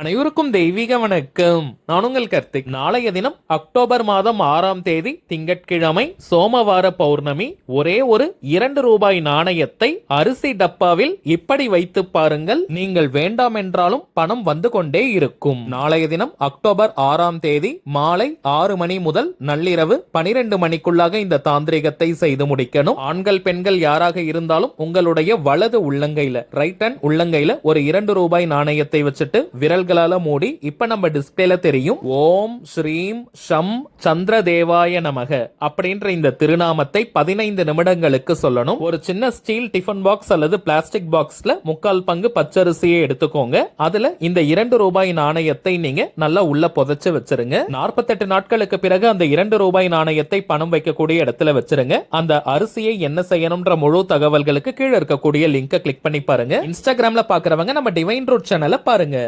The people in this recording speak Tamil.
அனைவருக்கும் தெய்வீக வணக்கம். நான் உங்கள் கர்த்திக். நாளைய தினம் அக்டோபர் மாதம் ஆறாம் தேதி திங்கட்கிழமை சோமவார பௌர்ணமி ஒரே ஒரு இரண்டு ரூபாய் நாணயத்தை அரிசி டப்பாவில் இப்படி வைத்து பாருங்கள். நீங்கள் வேண்டாம் என்றாலும் பணம் வந்து கொண்டே இருக்கும். நாளைய தினம் அக்டோபர் ஆறாம் தேதி மாலை ஆறு மணி முதல் நள்ளிரவு பனிரெண்டு மணிக்குள்ளாக இந்த தாந்திரிகத்தை செய்து முடிக்கணும். ஆண்கள் பெண்கள் யாராக இருந்தாலும் உங்களுடைய வலது உள்ளங்கையில ரைட் ஹேண்ட் உள்ளங்கையில ஒரு இரண்டு ரூபாய் நாணயத்தை வச்சுட்டு விரல் விரல்களால மூடி இப்ப நம்ம டிஸ்பிளேல தெரியும். ஓம் ஸ்ரீம் ஷம் சந்திர தேவாய நமக அப்படின்ற இந்த திருநாமத்தை பதினைந்து நிமிடங்களுக்கு சொல்லணும். ஒரு சின்ன ஸ்டீல் டிஃபன் பாக்ஸ் அல்லது பிளாஸ்டிக் பாக்ஸ்ல முக்கால் பங்கு பச்சரிசியை எடுத்துக்கோங்க. அதுல இந்த இரண்டு ரூபாய் நாணயத்தை நீங்க நல்லா உள்ள புதைச்சு வச்சிருங்க. நாற்பத்தெட்டு நாட்களுக்கு பிறகு அந்த இரண்டு ரூபாய் நாணயத்தை பணம் வைக்கக்கூடிய இடத்துல வச்சிருங்க. அந்த அரிசியை என்ன செய்யணும்ன்ற முழு தகவல்களுக்கு கீழே இருக்கக்கூடிய லிங்கை கிளிக் பண்ணி பாருங்க. இன்ஸ்டாகிராம்ல பாக்குறவங்க நம்ம டிவைன் ரூட் சேனலை பாருங்க.